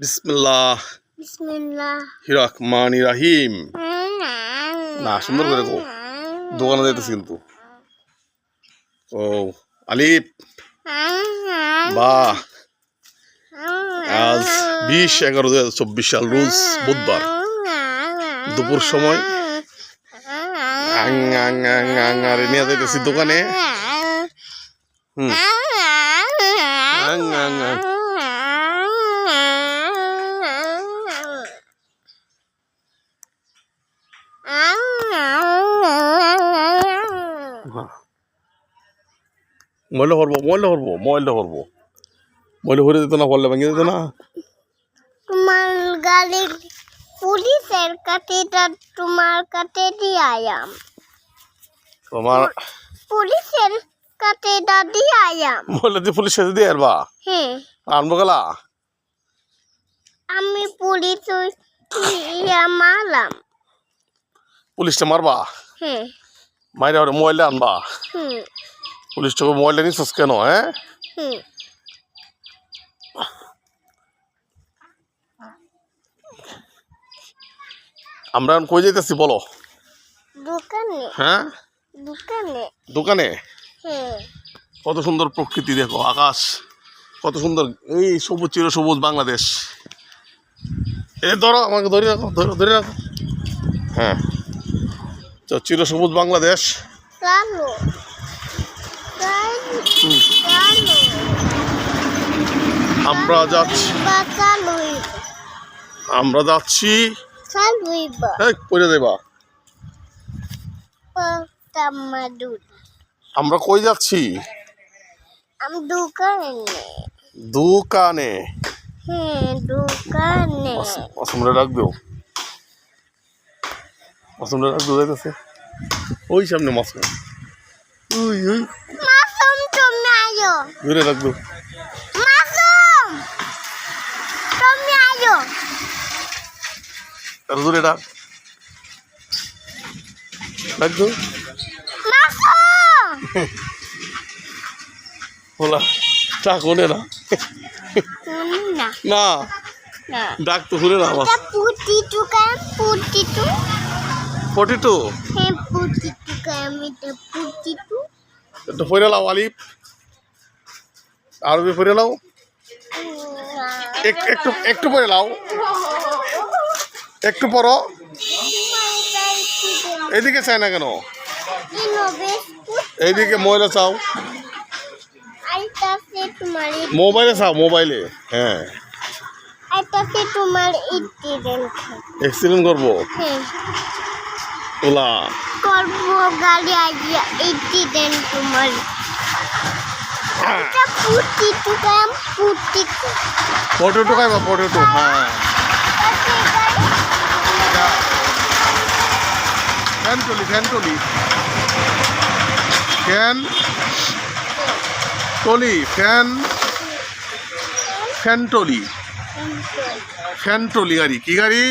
বিসমিল্লাহ বিসমিল্লাহ রাহিম না সুন্দর করে গো দোকানে যাইতেছি কিন্তু। ও আলিফ। বা আজ বিশ এগারো দুই হাজার চব্বিশ সাল রোজ বুধবার। দুপুর সময়। আং আং আং আং আরে নিয়ে যাইতেছি দোকানে। হুম। আং আং আং ময়লা করব ময়লা করব ময়লা করব ময়লা ভরে দিত না পড়লে ভেঙে দিত না। তোমার গাড়ির পুলিশের কাছেটা তোমার কাছে দিয়ে আয়াম তোমার পুলিশের কাছেটা দিয়ে আয়াম ময়লা দিয়ে পুলিশ সাথে দিয়ে আরবা হ্যাঁ। আনব গেলা? আমি পুলিশ মারলাম। পুলিশটা মারবা? হ্যাঁ। মাইরা ময়লা আনবা? হুম পুলিশটাকে ময়লা নিচ্ছিস কেন হ্যাঁ? আমরা এখন কই যাইতেছি বলো? দোকানে। হ্যাঁ? দোকানে। দোকানে? হ্যাঁ কত সুন্দর প্রকৃতি দেখো আকাশ। কত সুন্দর এই সবুজ চির সবুজ বাংলাদেশ। এ ধরো আমাকে ধরে রাখো ধরে ধরে রাখো। হ্যাঁ। তো চির সবুজ বাংলাদেশ। আমরা যাচ্ছি। আমরা যাচ্ছি। পড়ে দেবা। আমরা কই যাচ্ছি? আমি দোকানে। দোকানে হ্যাঁ দোকানে অসমরে রাখবে। অসমরে রাখবে যাইতেছে। ওই সামনে মাসুম ওই ওই। মাসুম তুমি আয়ো ধরে রাখবে মাসুম তুমি আয়ো আর দূরে ডাক না? না। ডাক তো শুনে না আমার। এটা হ্যাঁ এটা একটু পরে লাও আলিফ। আরবি পরে লাও। এক- একটু একটু পরে লাও। একটু পরো। এদিকে চাই না কেন? এইদিকে মোবাইলে চাও। মোবাইলে চাও মোবাইলে? হ্যাঁ। এক্সিডেন্ট করব? ওলা। করব গাড়ি তোমার। পুটি টুকাম পুটি টু পটেটো খাইবা পটেটো হ্যাঁ ফ্যান টলি ফ্যান টলি ফ্যান টলি ফ্যান ফ্যান টলি ফ্যান টলি গাড়ি। কি গাড়ি?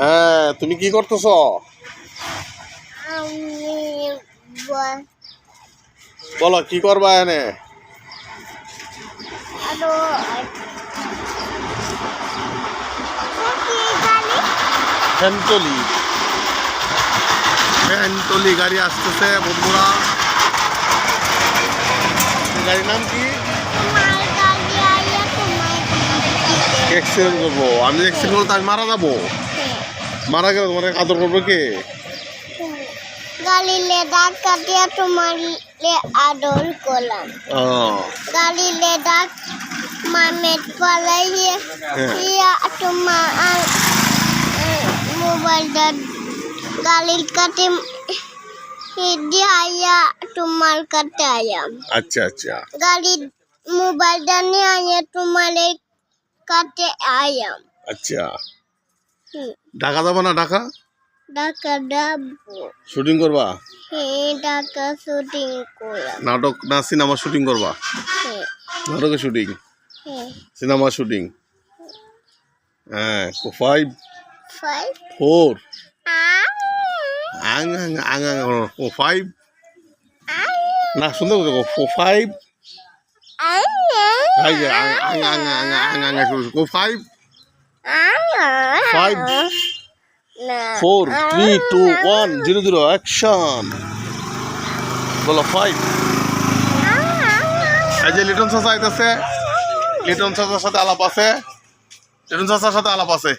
হ্যাঁ তুমি কি করতেছ? বলো, কি করবা এনে আরও ফ্যান টলি গাড়ি আসতেছে বন্ধুরা। গাড়ির নাম কি? এক্সিডেন্ট করব। আমি এক্সিডেন্ট করলে আমি মারা যাব। মারা গেলে তোমার আদর করবে কে? গাড়ি লে ধাক্কা দিয়া তোমার আদর করলাম। ও গাড়ি লে ডাক মামেট পালাইয়ে হ্যাঁ। তোমার আর মোবাইলটা গাড়ির কাছে দিয়ে আইয়া তোমার কাছে আয়াম আচ্ছা আচ্ছা। গাড়ির মোবাইলটা নিয়ে আইয়া তোমার কাছে আয়াম আচ্ছা। ঢাকা যাব না ঢাকা? ঢাকা ডাবো শুটিং করবা? হ্যাঁ ঢাকা শুটিং করলাম নাটক না সিনেমা শুটিং করবা? হ্যাঁ। নাটকের শুটিং? হ্যাঁ। Cinema shooting? হ্যাঁ। ফাইভ ফাইভ ফোর আং আং আং আং আং ও ফাইভ না সুন্দর করে ফোর ফাইভ লিটন চাচার সাথে আলাপ আছে লিটন চাচার সাথে আলাপ আছে